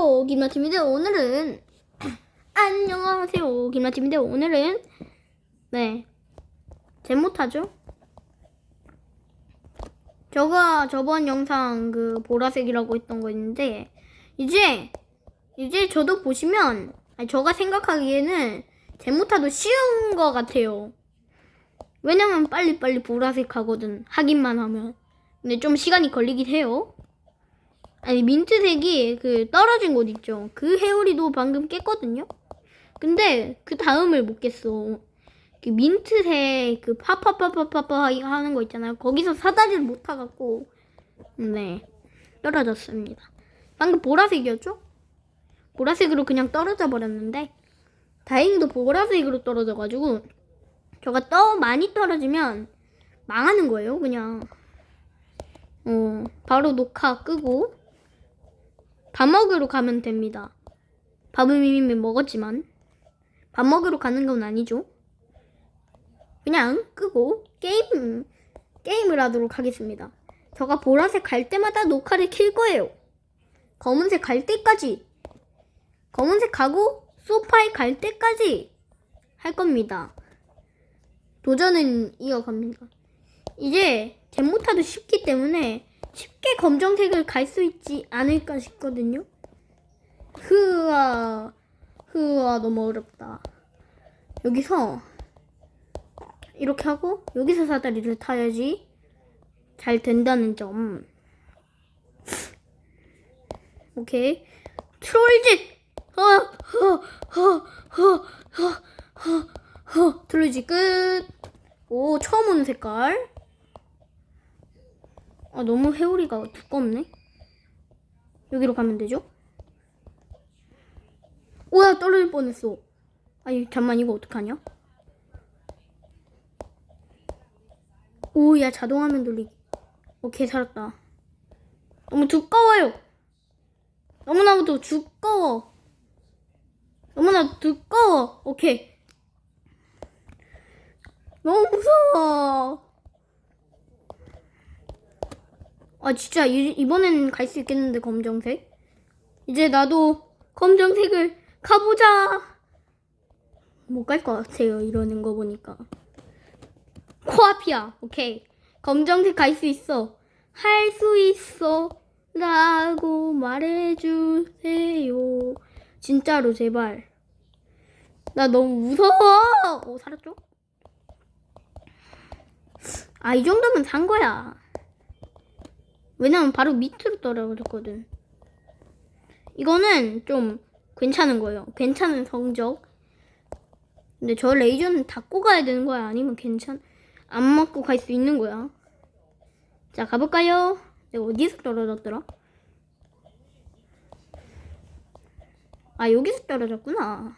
안녕하세요 김나팀인데 오늘은 안녕하세요 김나팀인데 오늘은 네 제 못하죠? 저가 저번 영상 그 보라색이라고 했던 거 있는데 이제 이제 저도 보시면 아니, 저가 생각하기에는 제 못하도 쉬운 거 같아요. 왜냐면 빨리빨리 보라색 하거든 하기만 하면 근데 좀 시간이 걸리긴 해요. 아니 민트색이 그 떨어진 곳 있죠. 그 해오리도 방금 깼거든요. 근데 그 다음을 못 깼어. 그 민트색 그 파파파파파파 하는 거 있잖아요. 거기서 사다리를 못 타갖고 네 떨어졌습니다. 방금 보라색이었죠? 보라색으로 그냥 떨어져 버렸는데 다행히도 보라색으로 떨어져가지고 저가 떠 많이 떨어지면 망하는 거예요. 그냥 어 바로 녹화 끄고 밥 먹으러 가면 됩니다. 밥은 이미 먹었지만 밥 먹으러 가는 건 아니죠. 그냥 끄고 게임 게임을 하도록 하겠습니다. 저가 보라색 갈 때마다 녹화를 킬 거예요. 검은색 갈 때까지 검은색 가고 소파에 갈 때까지 할 겁니다. 도전은 이어갑니다. 이제 제모타도 쉽기 때문에 쉽게 검정색을 갈 수 있지 않을까 싶거든요. 흐아, 흐아, 너무 어렵다. 여기서 이렇게 하고 여기서 사다리를 타야지 잘 된다는 점. 오케이. 트롤짓! 어, 허, 허, 허, 허, 허, 허. 트롤짓 끝. 오, 처음 오는 색깔. 아, 너무 회오리가 두껍네. 여기로 가면 되죠? 오야, 떨어질 뻔했어. 아니, 잠만, 이거 어떡하냐? 오, 야, 자동화면 돌리기. 오케이, 살았다. 너무 두꺼워요. 너무나도 두꺼워. 너무나 두꺼워. 오케이. 너무 무서워. 아 진짜 이, 이번엔 갈 수 있겠는데 검정색? 이제 나도 검정색을 가보자. 못 갈 것 같아요 이러는 거 보니까. 코앞이야. 오케이. 검정색 갈 수 있어. 할 수 있어. 라고 말해주세요. 진짜로 제발. 나 너무 무서워. 어 살았죠? 아 이 정도면 산 거야. 왜냐면 바로 밑으로 떨어졌거든. 이거는 좀 괜찮은 거예요. 괜찮은 성적. 근데 저 레이저는 닫고 가야 되는 거야? 아니면 괜찮, 안 맞고 갈 수 있는 거야? 자, 가볼까요? 내가 어디서 떨어졌더라? 아, 여기서 떨어졌구나.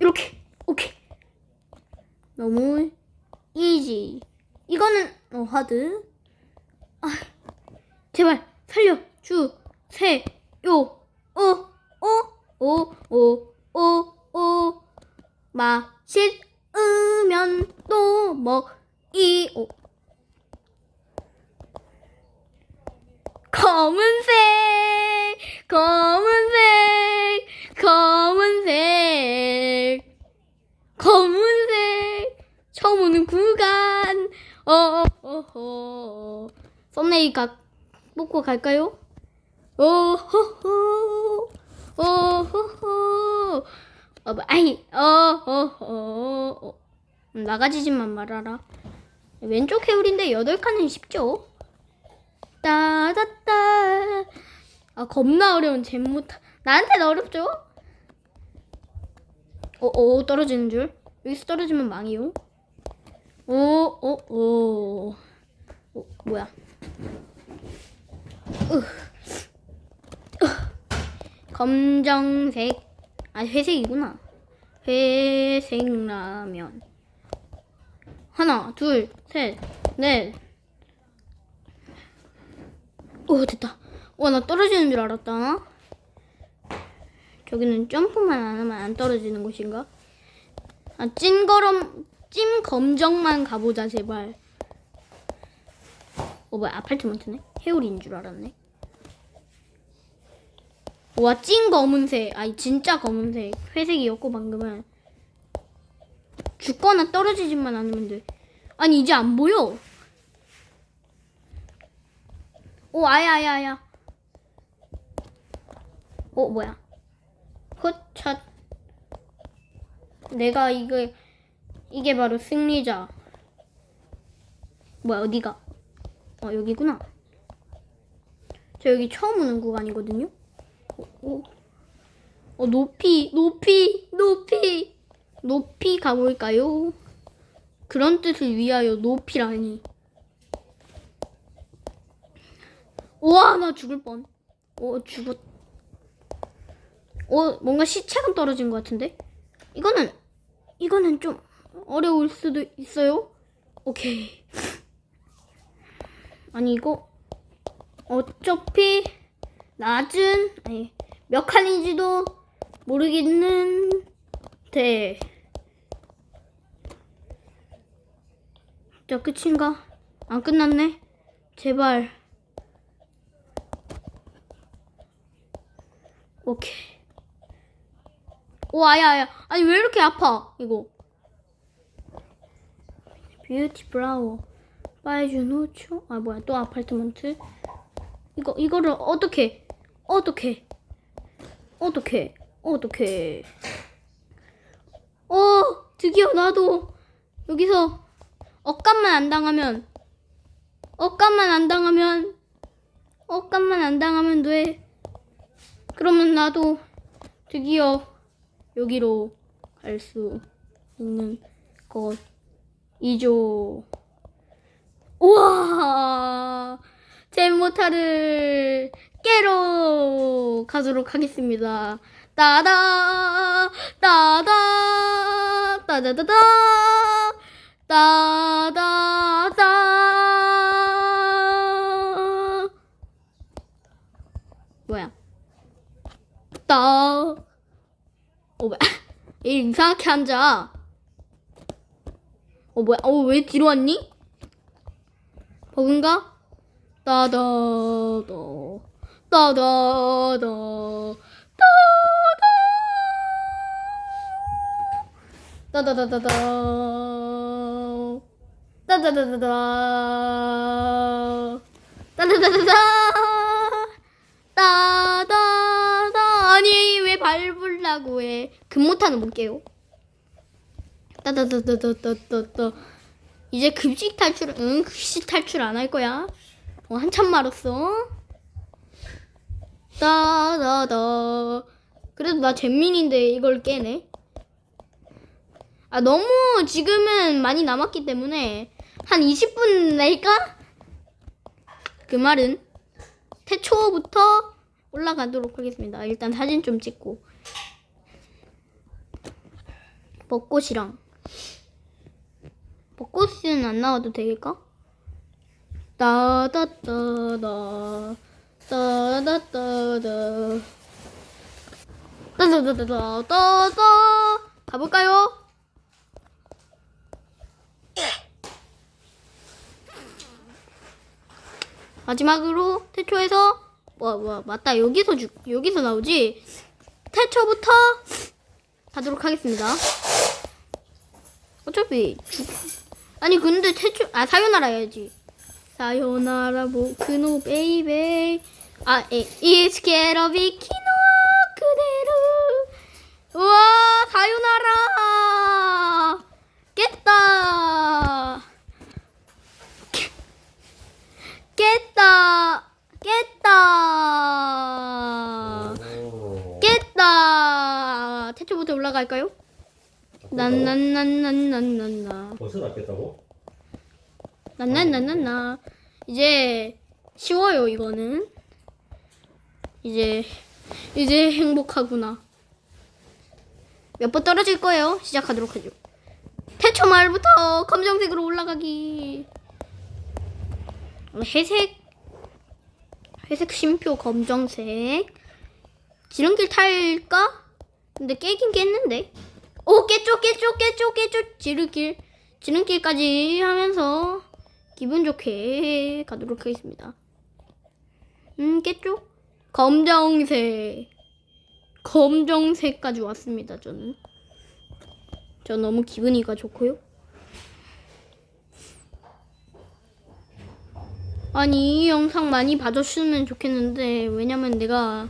이렇게, 오케이. 너무 이지. 이거는, 어, 하드. 아, 제발 살려 주세요. 어, 어, 오, 오, 오, 오. 맛있으면 또 먹이오. 검은색, 검은색, 검은색, 검은색. 처음 오는 구간. 어, 어, 어, 어. 썸네일 각 뽑고 갈까요? 오호호, 오호호. 어, 뭐, 아이, 어호호. 어. 나가지지만 말아라. 왼쪽 해울인데 여덟 칸은 쉽죠? 따다따. 아 겁나 어려운 잼못. 나한테는 어렵죠? 어, 어 떨어지는 줄. 여기서 떨어지면 망이요. 오, 오, 오. 어, 뭐야? 검정색. 아 회색이구나. 회색 라면. 하나, 둘, 셋, 넷. 오 됐다. 와 나 떨어지는 줄 알았다. 저기는 점프만 안 하면 안 떨어지는 곳인가? 아 찐거럼 찜 검정만 가보자 제발. 어 뭐야 아파트먼트네? 해오리인 줄 알았네. 와, 찐 검은색. 아니, 진짜 검은색. 회색이었고, 방금은. 죽거나 떨어지지만 않으면 돼. 아니, 이제 안 보여. 오, 아야, 아야, 아야. 어, 뭐야. 헛샷. 내가 이게, 이게 바로 승리자. 뭐야, 어디가? 어, 여기구나. 저 여기 처음 오는 구간이거든요. 어, 어, 어, 높이, 높이, 높이, 높이 가볼까요? 그런 뜻을 위하여 높이라니. 우와, 나 죽을 뻔. 어, 죽었. 어, 뭔가 시체가 떨어진 것 같은데? 이거는, 이거는 좀 어려울 수도 있어요. 오케이. 아니, 이거, 어차피, 낮은, 아니, 몇 칸인지도 모르겠는데. 자, 끝인가? 안 끝났네? 제발. 오케이. 오, 아야, 아야. 아니, 왜 이렇게 아파, 이거. 뷰티 브라워. 호초. 아, 뭐야, 또 아파트먼트. 이거, 이거를 어떻게, 어떻게, 어떻게, 어떻게. 어, 드디어 나도 여기서 억감만 안 당하면, 억감만 안 당하면, 억감만 안 당하면 돼. 그러면 나도 드디어 여기로 갈 수 있는 것이죠. 우와! 제 모타를 깨러 가도록 하겠습니다. 따다! 따다! 따다다다! 따다다! 뭐야? 따. 어, 뭐야? 얘 이상하게 앉아. 어, 뭐야? 어, 왜 뒤로 왔니? 버그인가? 따다다. 따다다. 따다. 따다다다다. 따다다다다. 따다다다다. 따다다. 아니, 왜 밟으려고 해? 금모타는 볼게요. 따다다다다다다다. 이제 급식 탈출, 응, 급식 탈출 안 할 거야. 어, 한참 말았어. 따다다. 그래도 나 잼민인데 이걸 깨네. 아, 너무 지금은 많이 남았기 때문에 한 20분 낼까? 그 말은 태초부터 올라가도록 하겠습니다. 일단 사진 좀 찍고. 벚꽃이랑. 벚꽃은 안 나와도 되겠까? 따다따다. 따다따다. 따다다다다. 따다. 가볼까요? 마지막으로 태초에서 뭐, 뭐, 맞다. 여기서 주, 여기서 나오지. 태초부터 가도록 하겠습니다. 어차피 주, 아니 근데 태초 아 사요나라 해야지. 사요나라 보크노 베이베. 아 에, 이스케러 비키노 그대로. 우와 사요나라. 깼다. 깨- 깼다. 깼다. 오. 깼다. 태초부터 올라갈까요? 난난난난난난나 벌써 낫겠다고? 난난난난나. 이제 쉬워요 이거는. 이제 이제 행복하구나. 몇 번 떨어질 거예요. 시작하도록 하죠. 태초 말부터 검정색으로 올라가기. 회색 회색 심표 검정색. 지름길 탈까? 근데 깨긴 깼는데. 오 깼죠 깼죠 깼죠 깼죠 지름길 지름길까지 하면서 기분 좋게 가도록 하겠습니다. 음, 깼죠? 검정색. 검정색까지 왔습니다. 저는. 저 너무 기분이가 좋고요. 아니 이 영상 많이 봐줬으면 좋겠는데 왜냐면 내가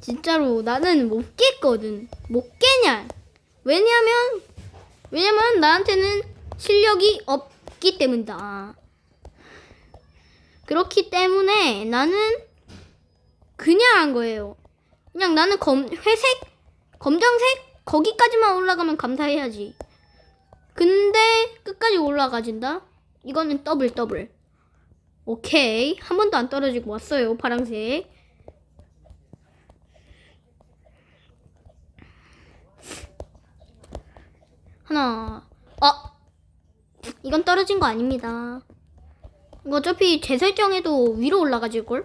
진짜로 나는 못 깼거든. 못 깨냐? 왜냐면 왜냐면 나한테는 실력이 없기 때문이다. 그렇기 때문에 나는 그냥 한 거예요. 그냥 나는 검 회색, 검정색 거기까지만 올라가면 감사해야지. 근데 끝까지 올라가진다. 이거는 더블 더블. 오케이 한 번도 안 떨어지고 왔어요 파랑색. 하나. 아 이건 떨어진 거 아닙니다. 어차피 재설정해도 위로 올라가질걸?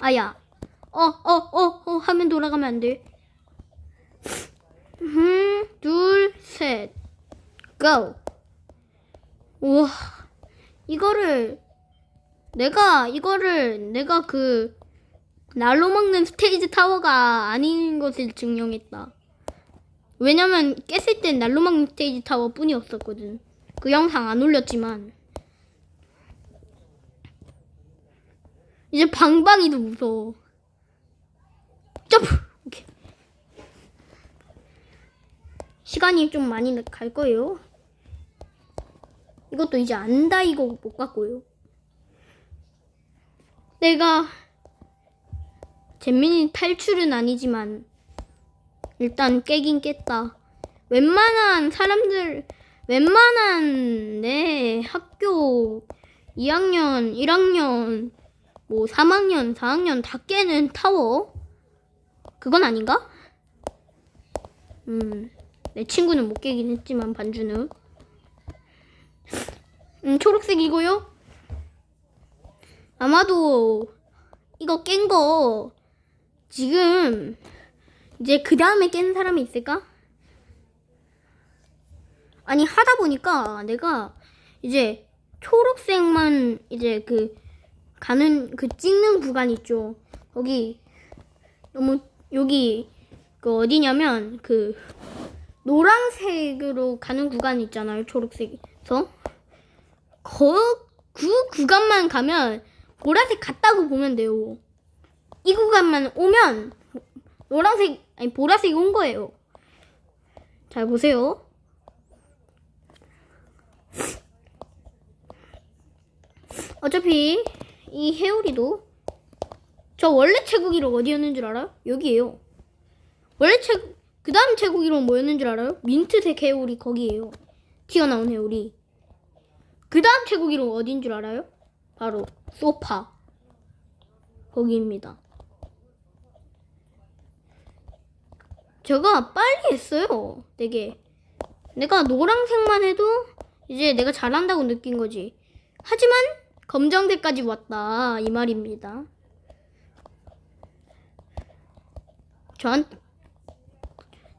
아야. 어, 어, 어, 어, 하면 돌아가면 안 돼. 음, 둘, 셋. 고! 우와. 이거를, 내가, 이거를, 내가 그, 날로 먹는 스테이지 타워가 아닌 것을 증명했다. 왜냐면 깼을 땐 날로 먹는 스테이지 타워 뿐이었었거든. 그 영상 안 올렸지만. 이제 방방이도 무서워. 점프! 오케이. 시간이 좀 많이 갈 거예요. 이것도 이제 안다 이거 못 갖고요. 내가 재민이 탈출은 아니지만 일단 깨긴 깼다. 웬만한 사람들, 웬만한 내 학교 2학년, 1학년, 뭐 3학년, 4학년 다 깨는 타워? 그건 아닌가? 음, 내 친구는 못 깨긴 했지만 반주는. 음, 초록색이고요. 아마도 이거 깬 거 지금 이제 그 다음에 깬 사람이 있을까? 아니 하다 보니까 내가 이제 초록색만 이제 그 가는 그 찍는 구간 있죠. 거기 너무 여기 그 어디냐면 그 노란색으로 가는 구간 있잖아요. 초록색에서 거, 그 구간만 가면 보라색 같다고 보면 돼요. 이 구간만 오면 노란색 아니 보라색이 온 거예요. 잘 보세요. 어차피 이 해오리도 저 원래 채국이로 어디였는 줄 알아요? 여기에요. 원래 채, 그 다음 채국이로 뭐였는 줄 알아요? 민트색 해오리 거기에요. 튀어나온 해오리. 그 다음 채국이로 어딘 줄 알아요? 바로 소파. 거기입니다. 제가 빨리 했어요. 되게. 내가 노란색만 해도 이제 내가 잘한다고 느낀 거지. 하지만 검정색까지 왔다. 이 말입니다. 저한,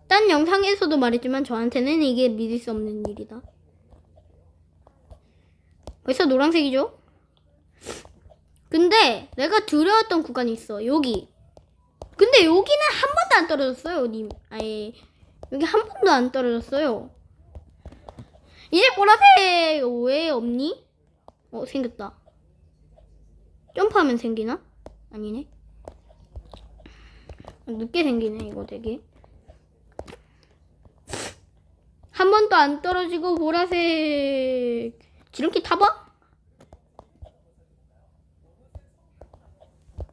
딴 영상에서도 말했지만 저한테는 이게 믿을 수 없는 일이다. 벌써 노란색이죠? 근데 내가 두려웠던 구간이 있어. 여기. 근데 여기는 한 번도 안 떨어졌어요, 님. 아예. 여기 한 번도 안 떨어졌어요. 이제 보라색 왜 없니? 어, 생겼다. 점프하면 생기나? 아니네. 늦게 생기네, 이거 되게. 한 번도 안 떨어지고 보라색. 지름길 타봐?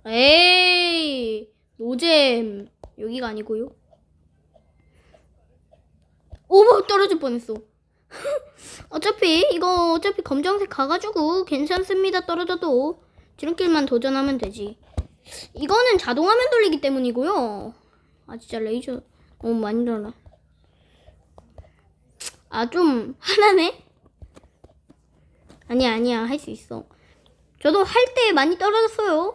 에이, 노잼. 여기가 아니고요. 오버 떨어질 뻔했어. 어차피 이거 어차피 검정색 가가지고 괜찮습니다. 떨어져도 지름길만 도전하면 되지. 이거는 자동화면 돌리기 때문이고요. 아 진짜 레이저 너무 많이 들어라. 아 좀 하나네. 아니야 아니야 할 수 있어. 저도 할 때 많이 떨어졌어요.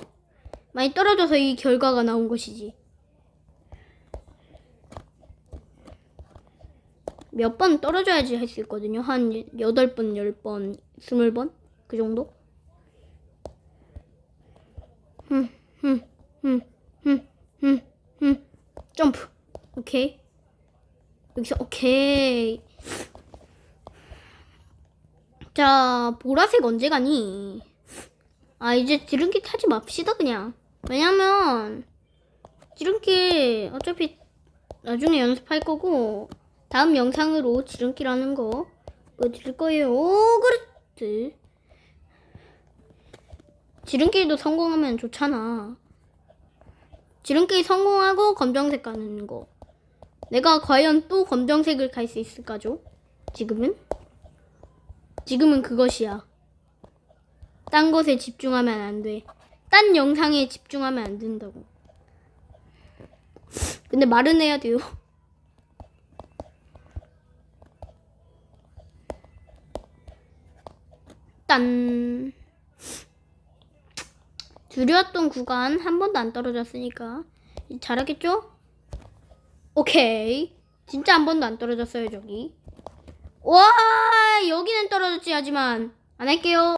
많이 떨어져서 이 결과가 나온 것이지. 몇 번 떨어져야지 할 수 있거든요. 한 8번, 10번, 20번? 그 정도? 흠, 흠, 흠, 흠, 흠, 흠. 점프. 오케이. 여기서 오케이. 자, 보라색 언제 가니? 아, 이제 지름길 타지 맙시다, 그냥. 왜냐면, 지름길 어차피 나중에 연습할 거고, 다음 영상으로 지름길 하는 거 보여드릴 거예요. 오, 그렇지. 지름길도 성공하면 좋잖아. 지름길 성공하고 검정색 가는 거. 내가 과연 또 검정색을 갈 수 있을까죠? 지금은? 지금은 그것이야. 딴 것에 집중하면 안 돼. 딴 영상에 집중하면 안 된다고. 근데 말은 해야 돼요. 딴. 두려웠던 구간 한 번도 안 떨어졌으니까 잘하겠죠? 오케이. 진짜 한 번도 안 떨어졌어요, 저기. 와, 여기는 떨어졌지, 하지만 안 할게요.